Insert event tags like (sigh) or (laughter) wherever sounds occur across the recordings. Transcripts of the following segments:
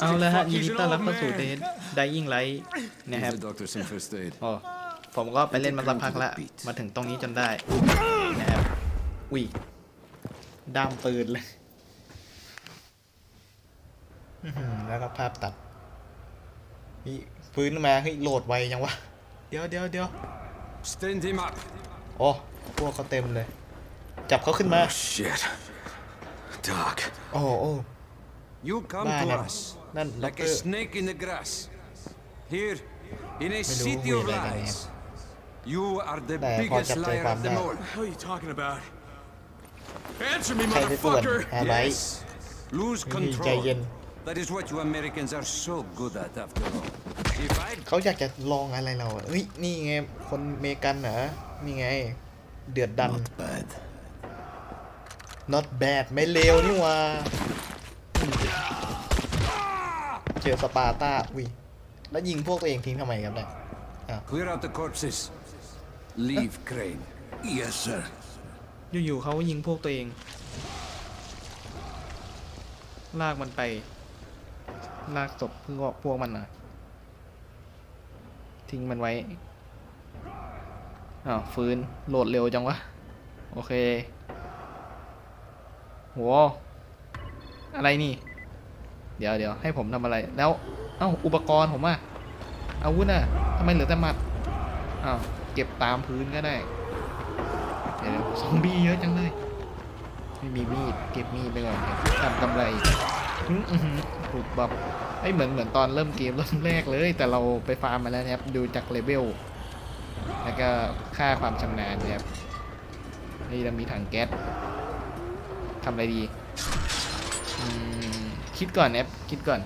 เอาละฮะยินดีต้อนรับเข้าสู่เดนไดยิ่งไลท์นะครับ Give the doctor some first aid. โอ้ผมก็ไปเล่นมาสักพักละมาถึงตรงนี้จนได้นะครับอุ้ยด้ามปืนเลยอื้อหือแล้วก็ภาพตัดนี่ปืนมาเฮ้ยโหลดไวยังวะเดี๋ยวเดี๋ยวเดี๋ยว Stand him up. โอ้พวกเขาเต็มเลย จับเขาขึ้นมา Shit. Doc. โอ้โอ้ You come Bah, to là- us là- like a doctor- snake in the grass. Here, in a ไม่รู้ city of คุยอะไรกันเนี่ย lies. You are the แต่พอ biggest จับใจ liar ความ of ได้ them all. hell are you talking about? Answer me, ใครได้ส่วน motherfucker! อะไร Yes. Lose นี่ใจเย็น control. That is what you Americans are so good at after all. If I เขาอยากจะลองอะไรเราอะเฮ้ยนี่ไงคนเมกันเหรอนี่ไง เดือดดัน bad. not bad ไม่เลวนี่หว่าอืม เจอสปาร์ต้าอุ้ยแล้วยิงพวกตัวเองทิ้งทำไมครับเนี่ย Clear out the corpses. Leave Crane. Yes, sir. อยู่ๆเขายิงพวกตัวเอง ลากมันไป ลากศพพวกพวกมันนะทิ้งมันไว้อ้าวฟื้นโหลดเร็วจังวะ โอเคโห อะไรนี่ เดี๋ยวเดี๋ยวให้ผมทำอะไร แล้ว เอ้า อุปกรณ์ผมอะอาวุธอะทำไมเหลือแต่หมัดอ้าวเก็บตามพื้นก็ได้ เดี๋ยวซอมบี้เยอะจังเลย ไม่มีมีด เก็บมีดไปก่อนทำกำไรถูกบับไอ้เหมือนเหมือนตอนเริ่มเกมเริ่มแรกเลย แต่เราไปฟาร์มมาแล้วนะครับ ดูจากเลเวล แล้วก็ค่าความชำนาญนะครับ นี่เรามีถังแก๊สทำอะไรดี คิดก่อนนะครับคิดก่อน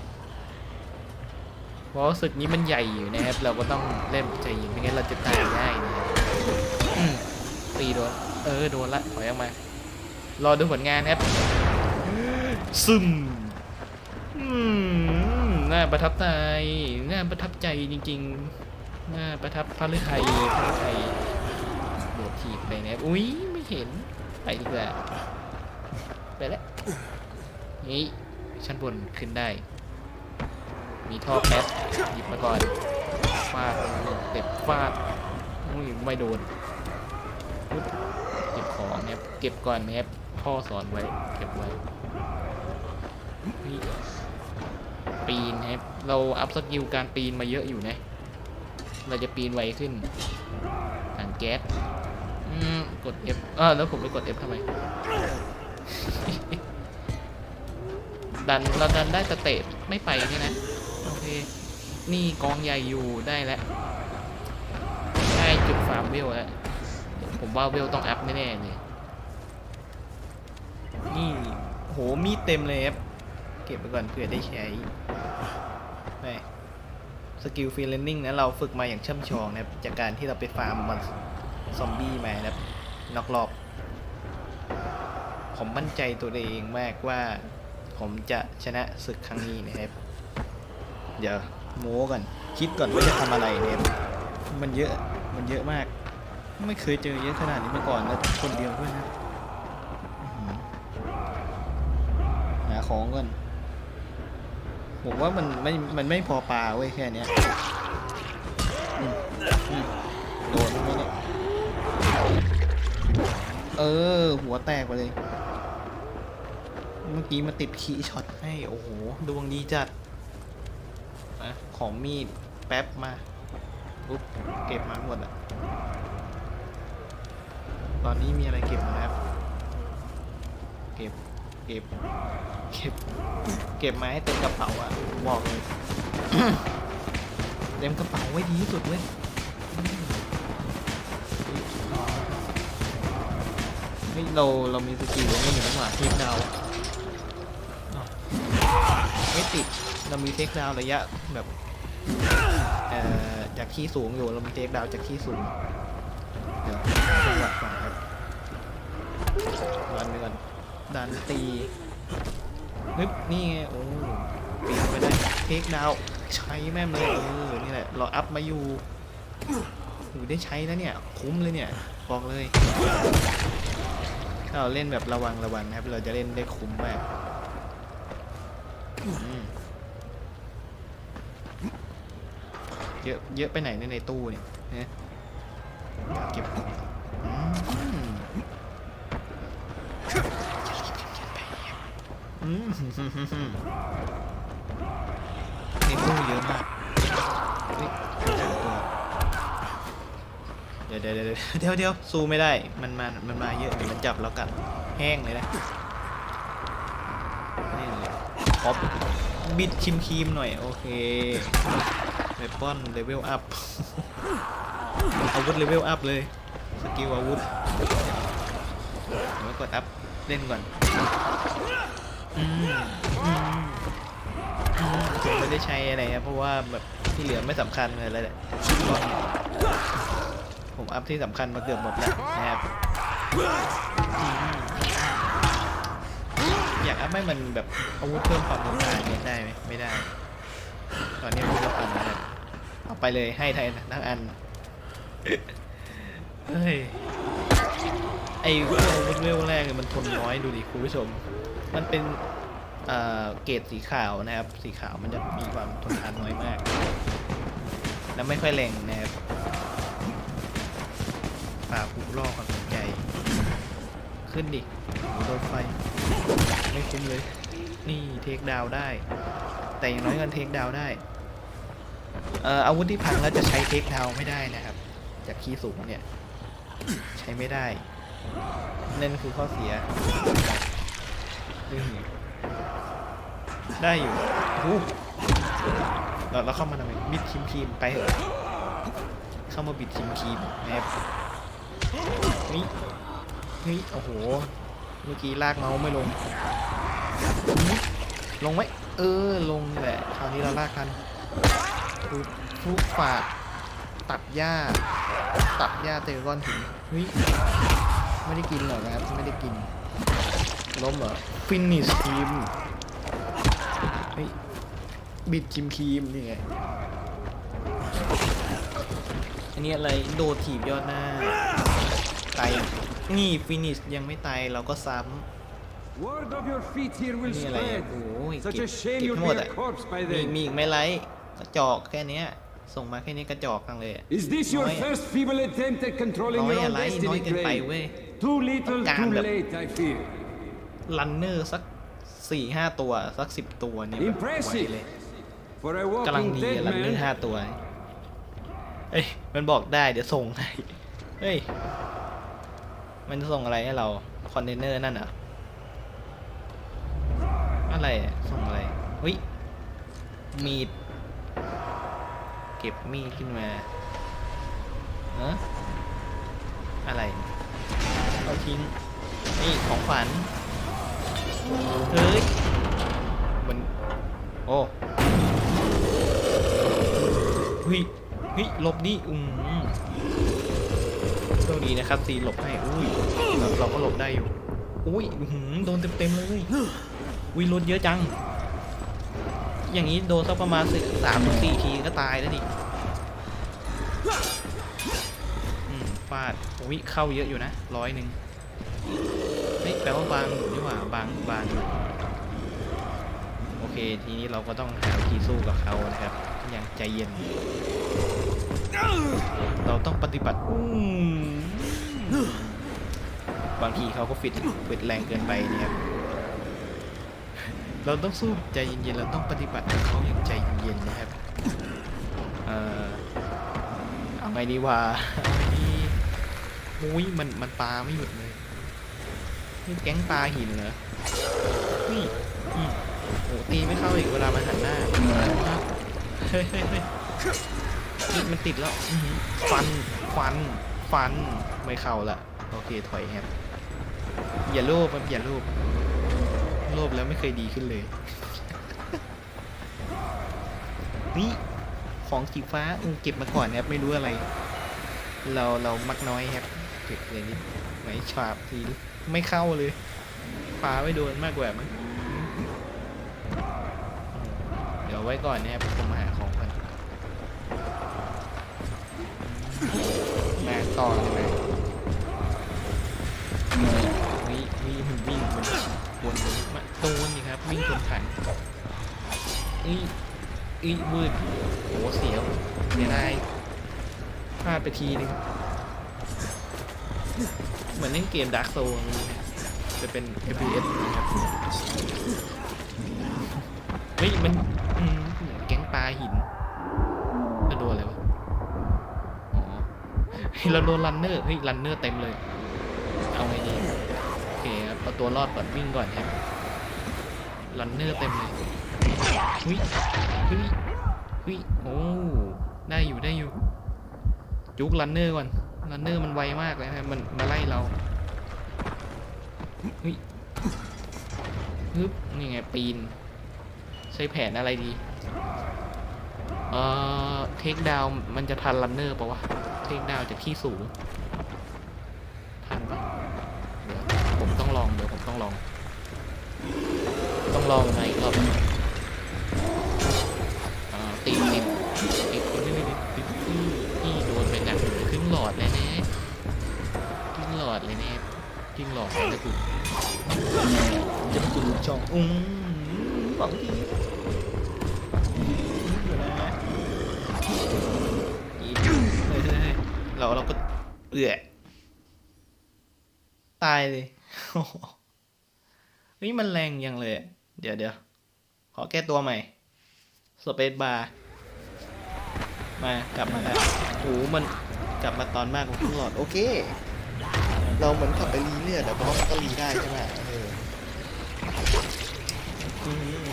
เพราะว่าศึกนี้มันใหญ่อยู่นะครับ เราก็ต้องเล่นใจเย็นไม่งั้นเราจะตายง่ายนะครับอืมตีโดนเออโดนละถอยออกมารอดูผลงานครับซึมอืมน่าประทับใจน่าประทับใจจริงๆน่าประทับพระฤทัยพระฤทัยโดดถีบไปนะครับอุ้ยไม่เห็นไปดีกว่าไปแล้วนี่ ชั้นบนขึ้นได้ มีท่อแป๊บหยิบมาก่อนฟาดเต็บฟาดอุ้ยไม่โดนเก็บของนะครับเก็บก่อนนะครับพ่อสอนไว้เก็บไว้ปีนนะครับเราอัพสกิลการปีนมาเยอะอยู่นะเราจะปีนไวขึ้นถังแก๊สกด F อ่าแล้วผมไปกด F ทำไม ดันเราดันได้สเตปไม่ไปนี่นะ โอเค นี่กองใหญ่อยู่ได้แล้วได้จุดฟาร์มเวลแล้ว ผมว่าเวลต้องอัพแน่ๆเลยนี่โหมีดเต็มเลยครับเก็บไปก่อนเผื่อได้ใช้ไปสกิลฟรีเลนนิ่งนะเราฝึกมาอย่างช่ำชองนะครับจากการที่เราไปฟาร์มมอนซอมบี้มานะครับนอกรอบผมมั่นใจตัวเองมากว่า ผมจะชนะศึกครั้งนี้นะครับ เดี๋ยวโม้ก่อนคิดก่อนว่าจะทำอะไรเนี่ยมันเยอะมันเยอะมาก ไม่เคยเจอเยอะขนาดนี้มาก่อนแล้วคนเดียวด้วยนะอื้อหือหาของก่อนผมว่ามันไม่มันไม่พอปลาเว้ยแค่เนี้ยโดนไมเนี่ยเออ หัวแตกไปเลย เมื่อกี้มาติดคีช็อตให้ โอ้โห ดวงดีจัดนะของมีด แป๊บมาปุ๊บเก็บมาหมดอะตอนนี้มีอะไรเก็บนะครับ เก็บ เก็บ เก็บ เก็บมาให้เต็มกระเป๋าอะบอกเลย เต็มกระเป๋าไว้ดีที่สุดเว้ยเฮ้ยเราเรามีสกิลไม่เหนือหว่าเทคดาวน์อ้าว ไม่ติดเรามีเทคดาวระยะแบบจากที่สูงอยู่เรามีเทคดาวจากที่สูงเดี๋ยวจังหวะก่อนครับดันไปก่อนดันตีนึบนี่ไงโอ้ปีนไปได้เทคดาวใช้แม่เลยเออนี่แหละเราอัพมาอยู่หูได้ใช้แล้วเนี่ยคุ้มเลยเนี่ยบอกเลยถ้าเราเล่นแบบระวังระวังนะครับ เราจะเล่นได้คุ้มมาก เยอะเยอะไปไหนในในตู้เนี่ยเก็บในตู้เยอะมากเดี๋ยวเดี๋ยวเดี๋ยวเดี๋ยวซูไม่ได้ มันมามันมาเยอะเดี๋ยวมันจับแล้วกัดแห้งเลยนะ ขอบิดคิมคีมหน่อย โอเคเวปอนเลเวลอัพอาวุธเลเวลอัพเลย สกิลอาวุธเดี๋ยวกดอัพเล่นก่อนผมไม่ได้ใช้อะไรครับเพราะว่าแบบที่เหลือไม่สำคัญเลยแหละผมอัพที่สำคัญมาเกือบหมดแล้วนะครับ อยากอัพให้มันแบบอาวุธเพิ่มความรุนแรงเนี่ยได้ไหมไม่ได้ ตอนนี้มันก็ทำแล้วเอาไปเลยให้ไทยทั้งอันเฮ้ยไอ้เวลเวลแรกเนี่ยมันทนน้อยดูดิคุณผู้ชม มันเป็นเอ่อเกรดสีขาวนะครับ สีขาวมันจะมีความทนทานน้อยมาก แล้วไม่ค่อยแรงนะครับป่าผูล่อความสนใจ ขึ้นดิ โดนไฟ ไม่คุ้มเลย นี่เทคดาวได้ แต่อย่างน้อยก็เทคดาวได้เอ่ออาวุธที่พังแล้วจะใช้เทคดาวไม่ได้นะครับ จากคีสูงเนี่ย ใช้ไม่ได้ นั่นคือข้อเสีย ได้อยู่อู้เราเราเข้ามาทำไมบิดคิมคีมไปเถอเข้ามาบิดคิมคีมนะครับนี่นี่โอ้โห เมื่อกี้ลากเมาส์ไม่ลง ลงไหมเออ ลงแหละ คราวนี้เราลากกันทุกฝาด ตัดหญ้า ตัดหญ้าเตะก้อนหินเฮ้ยไม่ได้กินเหรอครับ ไม่ได้กิน ล้มเหรอ ฟินิชทีมเฮ้ย บิดคิมคีมนี่ไง อันนี้อะไร โดดถีบยอดหน้าตายยัง นี่ฟินิชยังไม่ตายเราก็ซ้ Word of your feet here ำ will นี่อะไรอะ spread. โอ้ย Such เก็บ a shame เก็บ you'll หม be ด a อะ corpse by มี then. มีอีกไหม่ไลท์กระจอกแค่เนี้ยส่งมาแค่นี้กระจอกจังเลยอะ Is this your Nói à? first feeble attempt at controlling Nói your à, own lấy, destiny, nói cái bài Crane? quê. Too little, Càm too được. late, I fear. ลันเนอร์สักสี่ห้าตัวสักสิบตัวเนี่ยแบบไหว Impressive. เลย For a กำลัง walking ดี dead อะลันเนอร์ man, ห้าตัวเอ้ยมันบอกได้เดี๋ยวส่งให้เฮ้ย มันจะส่งอะไรให้เรา คอนเทนเนอร์นั่นเหรอะไร ส่งอะไรเฮ้ยมีด เก็บมีดขึ้นมาเอะอะไรเอาทิ้งนี่ของขวัญเฮ้ยมันโอ้เฮ้ยเฮ้ยลบดิอืม คดีนะครับซีหลบให้อุ้ยเราก็หลบได้อยู่อุ้ยโดนเต็มๆเลยวิรุนเยอะจัง อย่างนี้โดนสักประมาณสิสามถึงสี่ทีก็ตายแล้วดิฟาดอุ้ยเข้าเยอะอยู่นะร้อยหนึ่งเฮ้ยแปลว่าบางอยู่นี่หว่าบางบางโอเค ทีนี้เราก็ต้องหาวิธีสู้กับเขานะครับ อย่างใจเย็น เราต้องปฏิบัติบางทีเขาก็ฟิตฟิตแรงเกินไปนี่ยครับเราต้องสู้ใจเย็นๆเราต้องปฏิบัติเขาอย่างใจเย็นๆนะครับเอ่อเอาไงดีวะเอาไงดีอุ้ยมันมันปลาไม่หยุดเลยนี่แก๊งปลาหินเหรอนี่โอ้ตีไม่เข้าอีกเวลามันหันหน้าเฮ้ยเฮ้ยเฮ้ย มันติดแล้วอื้อหือฟันฟันฟันไม่เข้าละโอเคถอยครับอย่าโลภครับอย่าโลภโลภแล้วไม่เคยดีขึ้นเลย นี่ของสีฟ้าอืมเก็บมาก่อนนะครับไม่รู้อะไร เราเรามักน้อยครับเก็บเลยนิดไหนฉาบทีไม่เข้าเลยปลาไม่โดนมากกว่ามั้งเดี๋ยวไว้ก่อนนะครับผมหาของก่อนมา ต่อเลยไหมวิวิ่งวิ่งมันวนมาโดนนี่ครับวิ่งชนขันอีอีวืดโอ้เสียวเสียดายพลาดไปทีนึงเหมือนเล่นเกม Dark Souls อย่างนี้นะจะเป็น FPS นะครับเฮ้ยมันอืมแก๊งปลาหินจะโดนอะไรวะ อ๋อ เราโดนรันเนอร์เฮ้ยรันเนอร์เต็มเลย เอาไงดีโอเคครับเอาตัวรอดก่อนวิ่งก่อนครับรันเนอร์เต็มเลยเฮ้ยเฮ้ยเฮ้ยโอ้ได้อยู่ได้อยู่ จุกรันเนอร์ก่อนรันเนอร์มันไวมากเลยนะมันมาไล่เราเฮ้ยฮึบนี่ไงปีน ใช้แผนอะไรดี เอ่อ เทคดาวมันจะทันรันเนอร์ปะวะ เทคดาวจากที่สูง ทันปะเดี๋ยวผมต้องลอง เดี๋ยวผมต้องลอง ต้องลองในอีกรอบตีติดติดคนนี้ติดติดนี่โดนไปหนักครึ่งหลอดเลยนะครึ่งหลอดเลยเนี่ยครึ่งหลอดเลยนะคุจะมาคุณจองอืมสองที เราเราก็เอื่อตายเลยเฮ้ยมันแรงยังเลย เดี๋ยวเดี๋ยวขอแก้ตัวใหม่สเปซบาร์มากลับมาแล้วโอ้โหมันกลับมาตอนมากกว่าครึ่งหลอดโอเค เราเหมือนขับไปรีเลือดแต่เพราะว่ามันก็รีได้ใช่ไหมเอออืม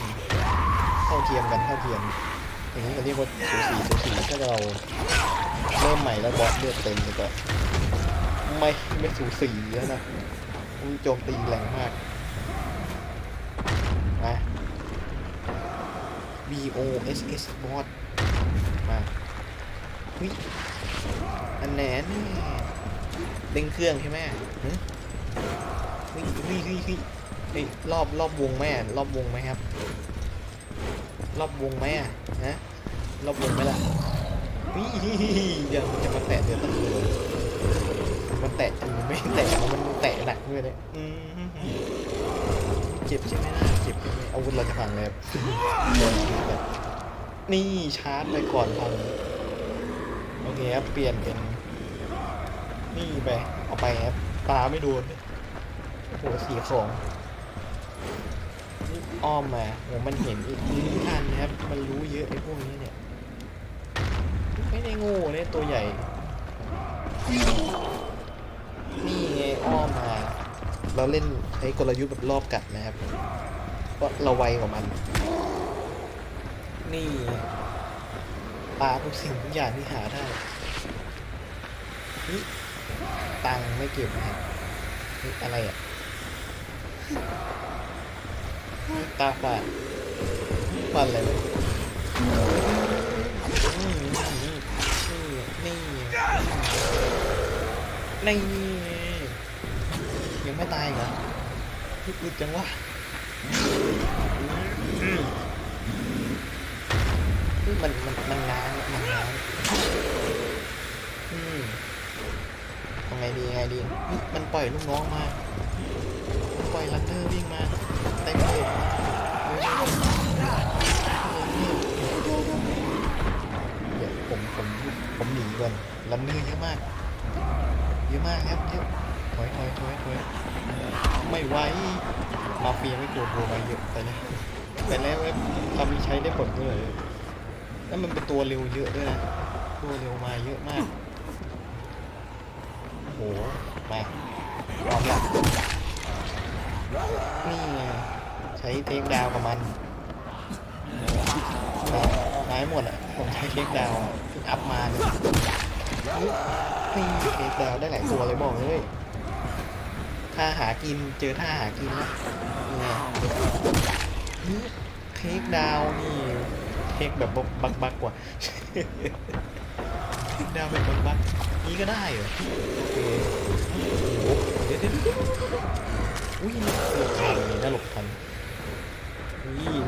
เท่าเทียมกันเท่าเทียม อย่างนี้ก็เรียกว่าสูสีสูสีถ้าเราเริ่มใหม่แล้วบอสเลือดเต็มเลยก็ไม่ไม่สูสีแล้วนะอุ้ยโจมตีแรงมากมา B O S S บอสมาเฮ้อันแหนนี่เร่งเครื่องใช่ไหมหึเฮ้ยเฮ้ยเฮ้ยเฮ้ยเฮ้ยรอบรอบวงไหมอะรอบวงไหมครับ รอบวงไหมอะ ฮะรอบวงไหมล่ะเฮ้ยเดี๋ยวมันจะมาแตะเดี๋ยวต้องดูมันแตะจมันไม่แตะมันแตะหนักด้วยเลยอืมเจ็บใช่ไหมนะเจ็บใช่ไหมอาวุธเราจะพังเลยครับนี่ชาร์จไปก่อนพังโอเคครับเปลี่ยนเป็นนี่ไปเอาไปครับปลาไม่โดนโอ้โหสีของ อ้อมมาโอ้มันเห็นรู้ทันนะครับ มันรู้เยอะไอ้พวกนี้เนี่ย ไม่ได้โง่เนี่ยตัวใหญ่ นี่ไงอ้อมมา เราเล่นใช้กลยุทธ์แบบรอบกัดนะครับเพราะเราไวกว่ามัน นี่ปลาทุกสิ่งทุกอย่างที่หาได้นี่ตังไม่เก็บนะนี่อะไรอะ ตาฝาดฟันอะไรเนี่ยนี่นี่นี่ยังไม่ตายเหรอฮึดอึดจังวะมันมันมันง้างมันง้างอืมทำไงดีไงดี มันปล่อยลูกน้องมา ปล่อยลันเนอร์วิ่งมา ต็มเลยเดี๋ยวผมผมผมหนีก่อนลันเนอร์เยอะมาก เยอะมากครับเยอะถอยถอยถอยถอยไม่ไหวมาเฟียไม่กลัวกลัวมาเยอะไปแล้วไปแล้วเว็บทำมีใช้ได้ผลด้วยเลยแล้วมันเป็นตัวเร็วเยอะด้วยนะตัวเร็วมาเยอะมากโหมาพร้อมละนี่ไง ใช้เทคดาวกับมันหายหมดอะ ผมใช้เทคดาวอัพมาเนี่ยนี่เทคดาวได้หลายตัวเลยบอกเลยถ้าหากินเจอท่าหากินแล้วนี่ไงนี่เทคดาวนี่เทคแบบบักบักกว่าเทคดาวแบบบักบักนี่ก็ได้เหรอโอเคโอ้โหเดี๋ยวเดี๋ยวเดี๋ยวอุ้ยหลบทันนี่าหลบทัน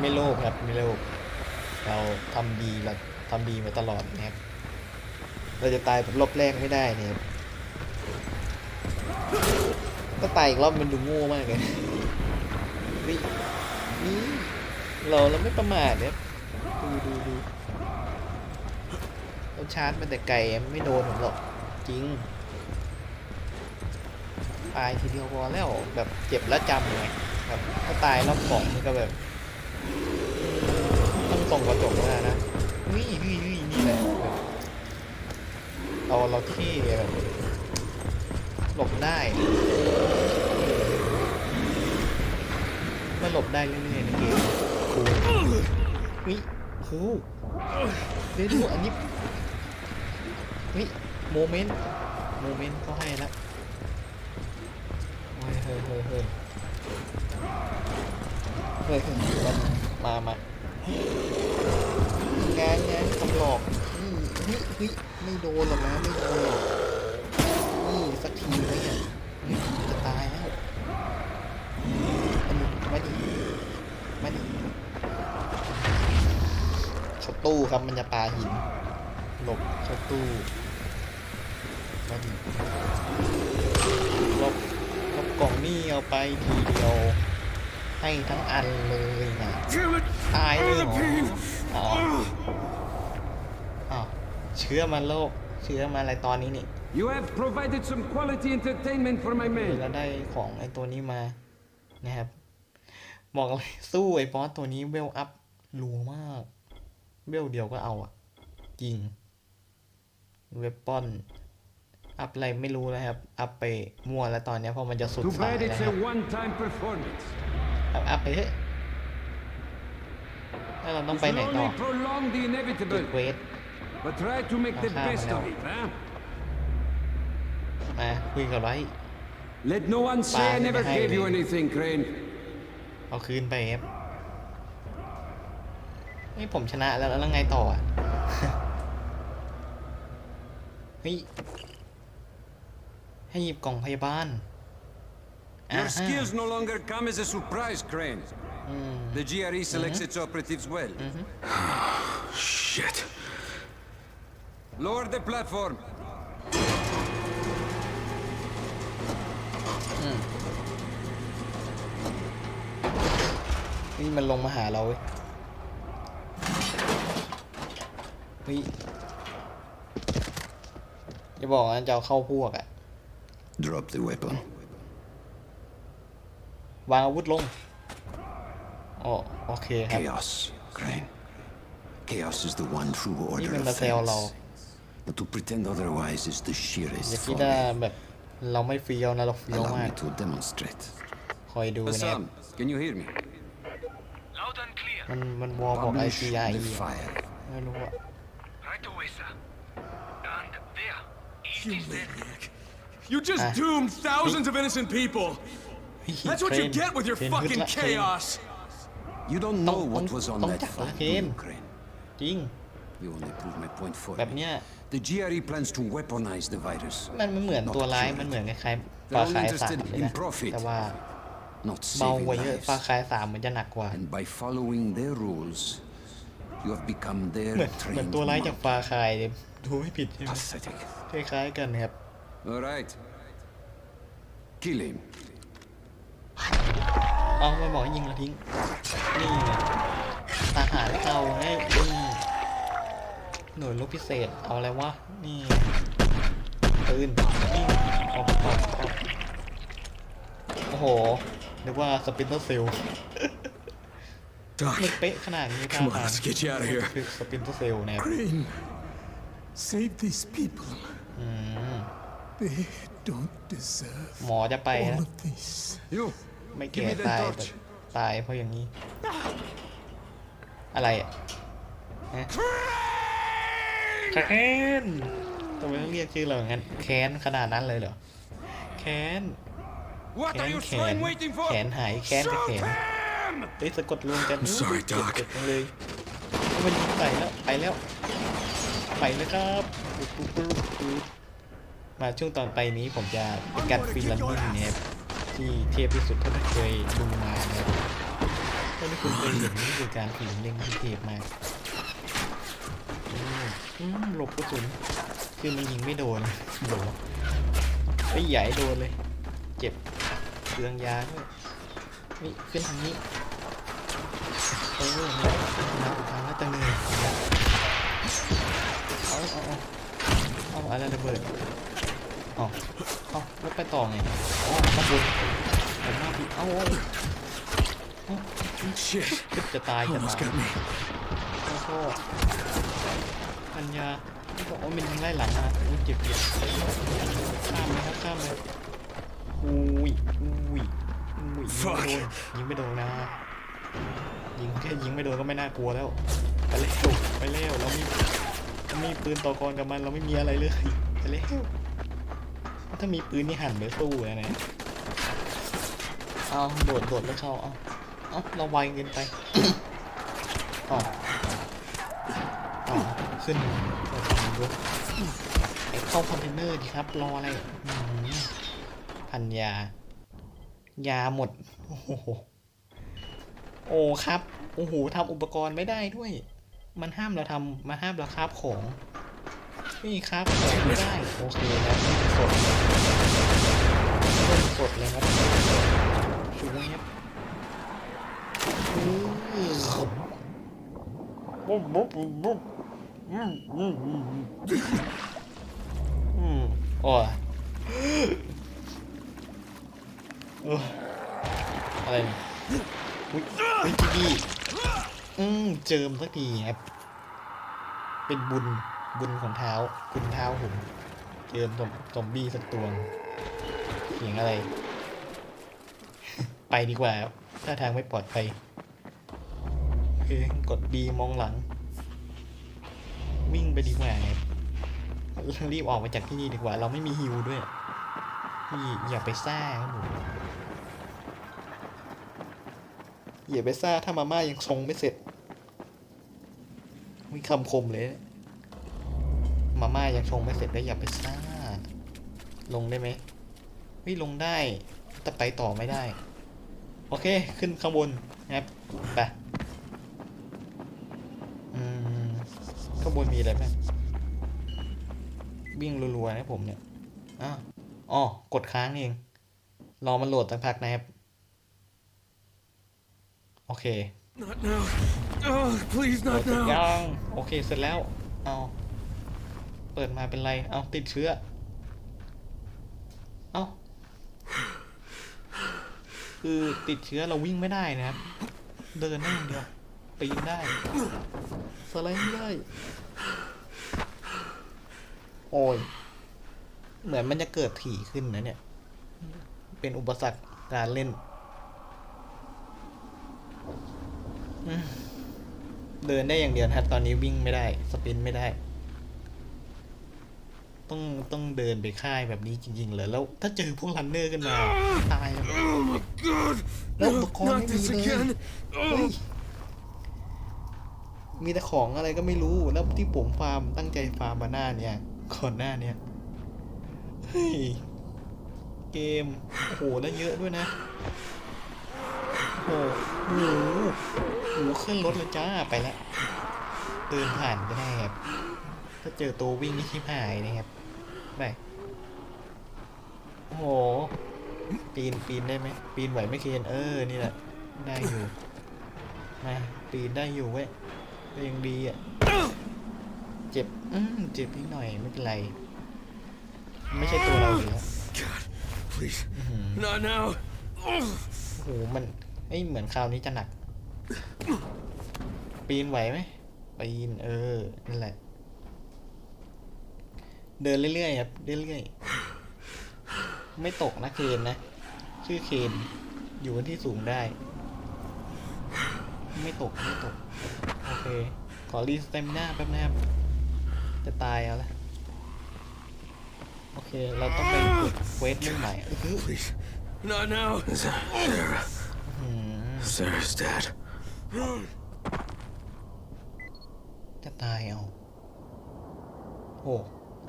ไม่โลภครับไม่โลภเราทำดีเราทำดีมาตลอดนะครับ เราจะตายแบบรอบแรกไม่ได้เนี่ยครับถ้าตายอีกรอบมันดูโง่มากเลยนี่นี่เราเราไม่ประมาทเนี่ยดูดูดูเขาชาร์จมาแต่ไกลไม่โดนผมหรอกจริงตายทีเดียวพอแล้วแบบเจ็บแล้วจำไงแบบถ้าตายรอบสองมันก็แบบ ต้องส่งกระจกมานะวิ่งวิ่งวิ่งนี่แหละเราเราเท่แบบหลบได้ มันหลบได้เรื่อยๆในเกมคูวิโอ้โหเดี๋ยวดูอันนี้วิโมเมนต์ โมเมนต์เขาให้แล้วเฮ้ยเฮ้ยเฮ้ยเฮ้ยเฮ้ยมามา แงานงานทำหลอกอืมเฮ้ยเฮ้ยไม่โดนหรอกนะไม่โดนหรอกนี่สักทีไหมเนี่ยจะตายแล้วมาดิมาดิเข้าตู้ครับมันจะปาหิน หลบเข้าตู้มาดิลบลบกล่องนี่เอาไปทีเดียว ให้ทั้งอันเลยนะ Damn it! ตายเลยเหรอ pain! อ๋ออ้าวเชื้อมาโรคเชื้อมาอะไรตอนนี้นี่ You have provided some quality entertainment for my เดี๋ยว men. เราได้ของไอ้ตัวนี้มานะครับ บอกเลยสู้ไอ้บอสตัวนี้เวลอัพรัวมากเวลเดียวก็เอาอะจริง เวปอนอัพอะไรไม่รู้นะครับ อัพไปมั่วแล้วตอนเนี้ยเพราะมันจะสุด Too สาย bad แล้ว it's ครั a บ one-time performance. อัพอัพไปเถอะแล้วเราต้อง This ไปไหน will ต่อ only prolong the จุด inevitable, เวท but try to make the Aha, best of ano. it, huh? มาคุยกับไว้ Let no one say I Bye, never bye, gave you baby. anything, Crane. เอาคืนไปครับนี่ผมชนะแล้วแล้วไงต่ออะเฮ้ยให้หยิบกล่องพยาบาล Your อ่าฮะ skills no longer come as a surprise, Crane. The GRE selects its operatives well. (sighs) Shit. Lower the platform. นี่มันลงมาหาเราเว้ยเฮ้ยจะบอกนะจะเอาเข้าพวกอะ Drop the weapon. วางอาวุธลงอ๋อโอเคครับ Chaos, Crane. Chaos is the one true นี่ order มัน of มาแซวเรา things. But to pretend otherwise is the อย่า sheerest คิดว่า folly. แบบเราไม่เฟี้ยวนะเราเฟี้ยว Allow มาก me to demonstrate. คอยดูนะครับ Assam, can you hear me? Loud and clear. มันมันวอลบอก Publish ICI the file. ไม่รู้อะ Right away, sir. And there. Eat You is dead. maniac. You just Ah. doomed thousands of innocent people. That's what you Crane get with your Crane fucking ฮึดละ Crane chaos. You don't Tong- know what tong- was on tong that chắc là file, do Crane. you, Crane? จริง You only prove my point for แบบ me. เนี้ย The GRE plans to weaponize the virus, มันมันเหมือน Not ตัวร้าย cure it. มันเหมือนคล้ายๆ They're ฟา only คายสาม interested เลย in นะ profit. แต่ว่า not เบา saving กว่าเยอะ lives. ฟาคายสามมันจะหนักกว่า And by following their rules, you have become their เหมือนเหมือน trained ตัวร้ายจาก monk. ฟาคายเลยดูไม่ผิดใช่ไหม Pathetic. คล้ายๆกันครับ All right. Kill him. เอามาบอกให้ยิงแล้วทิ้ง นี่ไงทหารเก่าไงอืมหน่วยรบพิเศษ เอาอะไรวะ นี่ปืนนี่ออกออกออกโอ้โหนึกว่าสปินเตอร์เซล Doc, มันเป๊ะขนาดนี้ come on, let's get you out of here. คือสปินเตอร์เซลนะครับ Crane, save these people. Mm. They don't deserve หมอจะไป all แล้ว of this. You. ไม่ Give แก่ me the ตาย torch. แต่ตายเพราะอย่างนี้ อะไรอะฮะแค้นทำไมต้องเรียกชื่อเราอย่างนั้นแค้นขนาดนั้นเลยเหรอแค้น What แค้ are น you แขน swine waiting for? แขนหายแค้นกับแขน Shoot him! เฮ้ยสะกดรวมกัน I'm sorry, เจ็บ Doc. เจ็บจังเลยมันยิงใส่แล้วไปแล้วไปแล้วครับปุ๊บปุ๊บปุ๊บปุ๊บมาช่วงตอนไปนี้ผมจะเป็นการฟรีลันนิ่งนะครับ ที่เทพที่สุดเท่าที่เคยดูมานะครับเท่าที่คุณเคยเห็นนี่คือการฟรีลันนิ่งที่เทพมากอืมอืมหลบกระสุน คือมันยิงไม่โดนโดนไม่ใหญ่โดนเลย เจ็บเปลืองยาด้วยนี่ขึ้นทางนี้เออเนี่ยน้ำทางแล้วจะเหนื่อยเอาเอาเอาอะไรระเบิด อ๋อเอ้าแล้วไปต่อไงอ๋อข้างบนผมมาผิดเอ้าเอ้าเอ้า Shit. จะตายจะ Almost ตาย got me. แล้วก็ปัญญาที่บอกว่ามันยิงไล่หลังอะอุ้ยเจ็บเจ็บข้ามเลยครับข้ามเลยอุ้ยอุ้ยอุ้ยยิงไม่โดนยิงไม่โดนนะยิงแค่ยิงไม่โดนก็ไม่น่ากลัวแล้วไปเร็วไปเร็วเรามีเรามีปืนต่อกรกับมันเราไม่มีอะไรเลยไปเร็ว ถ้ามีปืนนี่หันไปสู้นะเนี่ยเอาโดดโดดแล้วเข้าเอาเอาเราไวเกินไปอ๋ออ๋อขึ้นเราทำรถไอ้เข้าคอนเทนเนอร์ดีครับ รออะไรพันยา ยาหมด โอ้โหโอ้ครับ โอ้โหทำอุปกรณ์ไม่ได้ด้วย มันห้ามเราทำมาห้ามเราคาบของ นี่ครับของไม่ได้โอเคนะสดเริ่มสดเลยครับชูเวฟอื้อบุ๊บบุ๊บบุ๊บอืมอืมอืมอืมโอ้ยเอออะไรเนี่ยอุ้ยอุ้ยพี่อืมเจิมสักทีครับเป็นบุญ บุญของเท้าคุณเท้าผมเจอซอมบี้สักตัวเสียงอะไร ไปดีกว่าถ้าทางไม่ปลอดภัยโอกด B มองหลัง วิ่งไปดีกว่าครับรีบออกมาจากที่นี่ดีกว่า เราไม่มีฮิวด้วยพี่อย่าไปซ่าครับผมอย่าไปซ่าถ้ามาม่ายังชงไม่เสร็จมีคำคมเลย ยังชงไม่เสร็จแล้วอย่าไปซ่า ลงได้ไหมไม่ลงได้แต่ไปต่อไม่ได้ โอเคขึ้นข้างบนนะครับไปอืมข้างบนมีอะไรบ้างวิ่งรัวๆนะผมเนี่ยอ้าวอ๋อกดค้างเอง รอมันโหลดสักพักนะครับ โอเค Not now. Oh, please โหล not ดเสร็จ now. ยังโอเค เสร็จแล้ว เอา เปิดมาเป็นไร เอาติดเชื้อ เอาคือติดเชื้อเราวิ่งไม่ได้นะครับ เดินได้อย่างเดียวปีนได้ สไลด์ได้ โอ้ย เหมือนมันจะเกิดถี่ขึ้นนะเนี่ย เป็นอุปสรรคการเล่น เดินได้อย่างเดียวนะครับตอนนี้วิ่งไม่ได้ สปินไม่ได้ ต้องต้องเดินไปค่ายแบบนี้จริงๆเลยแล้วถ้าเจอพวกรันเนอร์กันมาตายแล้ว Oh my god. No, No, the corner not this is there. again. เฮ้ย Oh, มีแต่ของอะไรก็ไม่รู้แล้วที่ผมฟาร์มตั้งใจฟาร์มมาหน้าเนี่ยก่อนหน้าเนี่ยเฮ้ยเกมโอ้โหแล้วเยอะด้วยนะโอ้โหโอ้โหขึ้นรถเลยจ้าไปแล้วเดินผ่านก็ได้ครับถ้าเจอตัววิ่งนี่ชิบหายนะครับ ไป โอ้โห ปีนปีนได้ไหม ปีนไหวไหม่เคนเออ นี่แหละ ได้อยู่มาปีนได้อยู่เว้ยก็ยังดีอะ เจ็บ อืมเจ็บนิดหน่อยไม่เป็นไร ไม่ใช่ตัวเราอยู่แล้ว God, please. อื้อหือ Not now. Oh, โอ้โห มันไอ้ยเหมือนคราวนี้จะหนัก ปีนไหวไหม ปีน เออ นั่นแหละ เดินเรื่อยๆครับเรื่อยๆไม่ตกนะเคนนะ ชื่อเคนอยู่บนที่สูงได้ ไม่ตกไม่ตก โอเค ขอรีสเตมิน่าแป๊บนะครับจะตายเอาละโอเค เราต้องไปกดเควสมุ่งใหม่อื้อหือ please. Not now. Sarah. หือ Sarah's dead. จะตายเอาโอ้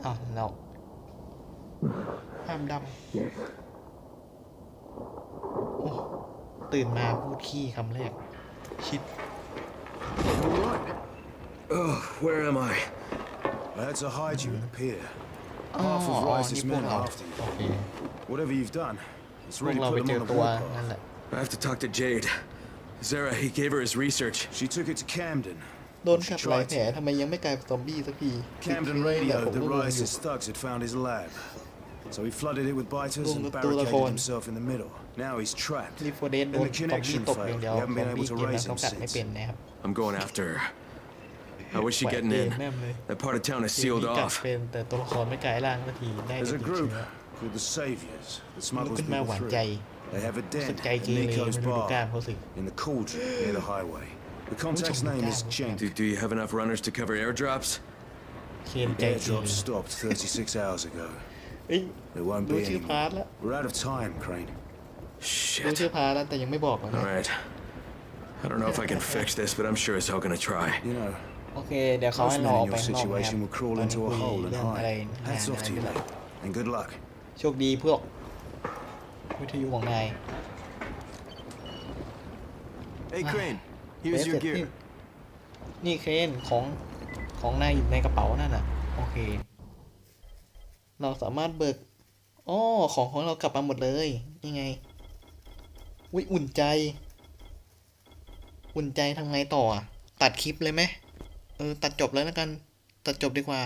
เอาเราห้ามดำโอ้ตื่นมาพูดขี้คำแรก ชิด Oh, where am I? I had to hide you at the pier. อ๋อ Half of อ๋อ Rice's นี่พวก men เรา are after you. โอเค Whatever you've done, it's พวก really เราไป put เจ them อ on ตั the ว warpath. นั่นแหละ I have to talk to Jade. Zara, he gave her his research. She took it to Camden. โดนกัดหลายแผลทำไมยังไม่กลายเป็นซอมบี้สักที Camden แบบ radioed ผม that ก็งงอยู่ Rice's thugs had found his lab. So he flooded it with biters Kung and ito barricaded lakon. himself in the middle. Now he's trapped. รีฟอร์เดนโดน And the ซอมบี้ connection ตบอย่าง failed. เดียว We ซอ haven't ม been บี้ able to เกมนั้น raise เขา him กัดไม่ since. เป็นนะครับ I'm going after her. How is she แหวก getting เกม in? แม่มเลย That part of town is เกม sealed นี้กัด off. เป็นแต่ตัวละครไม่กลายร่างสักทีได้ There's แต่ a ติด group เชื้อ called the Saviors that ลุก smuggles ขึ้นมา people หวาน through. ใจ They have a รู้สึ den กใจ at เกเร Nico's มาดูดูกล้าม bar เขาสิ in the cauldron near the highway. The contact's name is Cenk. Do, do you have enough runners to cover airdrops? เคนใจ The เกเร airdrop stopped 36 hours ago. เอ้ย There won't รู้ be ชื่อ any พาร์ท more. แล้ว We're out of time, Crane. รู้ Shit. ชื่อพาร์ทแล้วแต่ยังไม่บอกหรอกนะ All right. I don't know if I can fix this, but I'm sure as hell gonna try. You know, โอเค เดี๋ยวเขาให้ most เรา men อ in อกไป your ข้างนอกนะครับ situation will ต crawl อนนี้ into คุ a ย hole and เรื่องอะไร hide. งาน Hats อะ off ไร to นี่ you, แหละ mate. And good luck. โชคดีพวก วิทยุของนาย Hey, Crane. เบ Here's สเสร็ your จนี่ gear. นี่เคนของของนายอยู่ในกระเป๋านั่นน่ะ โอเค เราสามารถเบิกอ๋อของของเรากลับมาหมดเลยนี่ไงวิอุ่นใจ อุ่นใจทำไงต่ออะตัดคลิปเลยไหมเออ ตัดจบเลยแล้วกัน ตัดจบดีกว่า